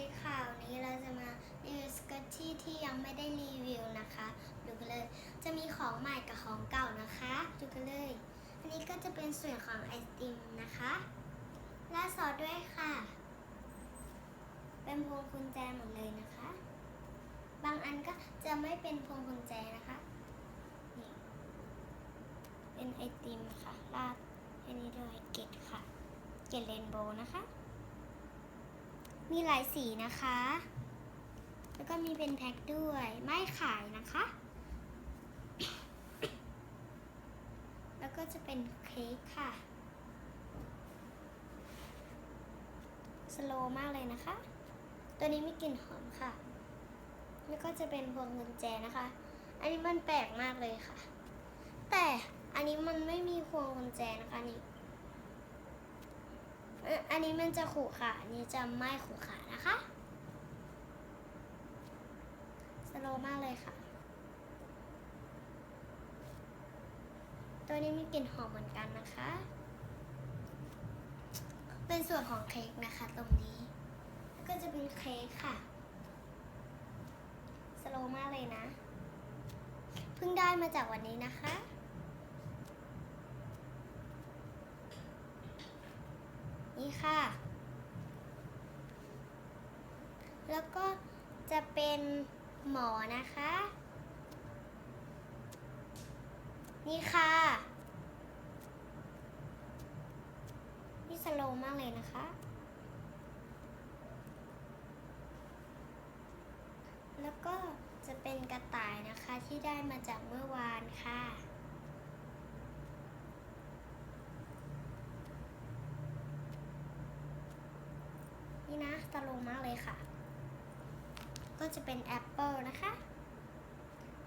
ดีค่ะวันนี้เราจะมารีวิวสกิร์ตที่ที่ยังไม่ได้รีวิวนะคะดูกันเลยจะมีของใหม่กับของเก่านะคะดูกันเลย อันนี้ก็จะเป็นส่วนของไอติมนะคะและซอสด้วยค่ะ เป็นพวงกุญแจหมดเลยนะคะ บางอันก็จะไม่เป็นพวงกุญแจนะคะนี่เป็นไอติมค่ะราดอันนี้ด้วยเกล็ดค่ะ เกล็ดเรนโบว์นะคะ มีหลายสีนะคะ แล้วก็มีเป็นแพ็คด้วย ไม่ขายนะคะ แล้วก็จะเป็นเค้กค่ะ สโลมากเลยนะคะ ตัวนี้มีกลิ่นหอมค่ะ แล้วก็จะเป็นพวงกุญแจนะคะ อันนี้มันแปลกมากเลยค่ะ แต่อันนี้มันไม่มีพวงกุญแจนะคะนี่ อันนี้มันจะขู่ขาอันนี้จะไม่ขู่ขานะคะสโลมากเลยค่ะ ตัวนี้มีกลิ่นหอมเหมือนกันนะคะ เป็นส่วนของเค้กนะคะตรงนี้แล้วก็จะเป็นเค้กค่ะ สโลมากเลยนะ เพิ่งได้มาจากวันนี้นะคะ นี่ ค่ะ แล้วก็จะเป็นหมอนะคะ นี่ค่ะนี่สโลมากเลยนะคะ แล้วก็จะเป็นกระต่ายนะคะที่ได้มาจากเมื่อวานค่ะ นี่นะตลก มากเลยค่ะ ก็จะเป็นแอปเปิลนะคะ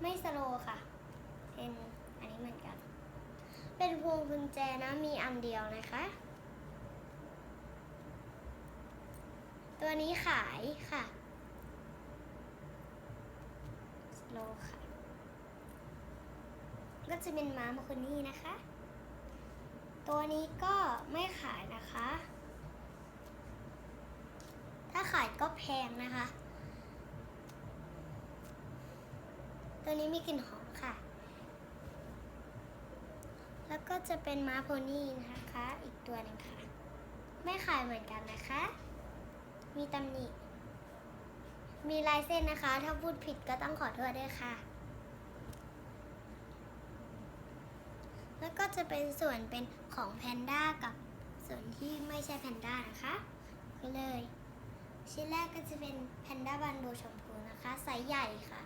ไม่สโลค่ะ เป็นอันนี้เหมือนกัน เป็นพวงกุญแจนะ มีอันเดียวนะคะ ตัวนี้ขายค่ะสโลค่ะ ก็จะเป็นม้ามาคนนี้นะคะ ตัวนี้ก็ไม่ขายนะคะ ขายก็แพงนะคะ ตัวนี้มีกลิ่นหอมค่ะ แล้วก็จะเป็นม้าโพนี่นะคะ อีกตัวหนึ่งค่ะ ไม่ขายเหมือนกันนะคะ มีตำหนิ มีลายเส้นนะคะ ถ้าพูดผิดก็ต้องขอโทษด้วยค่ะ แล้วก็จะเป็นส่วนเป็นของแพนด้ากับส่วนที่ไม่ใช่แพนด้านะคะก็เลย ชิ้นแรกก็จะเป็นแพนด้าบันโบชมพูนะคะไซส์ใหญ่ค่ะ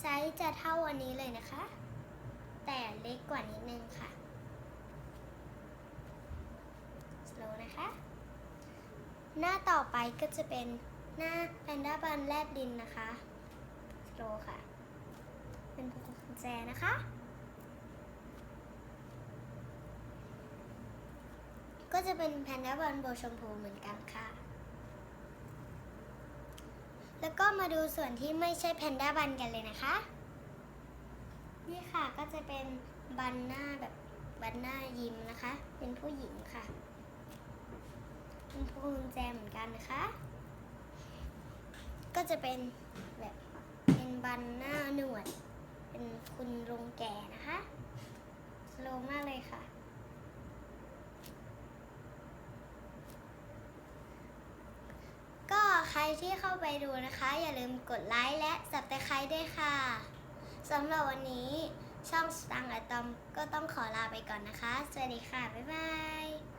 ไซส์จะเท่าอันนี้เลยนะคะ แต่เล็กกว่านิดนึงค่ะสโลนะคะ หน้าต่อไปก็จะเป็นหน้าแพนด้าบันแลบดินนะคะสโลค่ะ เป็นพวงกุญแจนะคะ ก็จะเป็นแพนด้าบันโบชมพูเหมือนกันค่ะ แล้วก็มาดูส่วนที่ไม่ใช่แพนด้าบันกันเลยนะคะ นี่ค่ะก็จะเป็นบันหน้าแบบบันหน้ายิ้มนะคะ เป็นผู้หญิงค่ะเป็นพวงแจเหมือนกันนะคะ ก็จะเป็นแบบเป็นบันหน้าหนวด เป็นคุณลุงแก่นะคะ สโลมากเลยค่ะ ก็ใคร ที่เข้าไปดูนะคะ อย่าลืมกดไลค์และ subscribe ด้วยค่ะสำหรับวันนี้ช่องสตังค์อะตอมก็ต้องขอลาไปก่อนนะคะ สวัสดีค่ะ บ๊ายบาย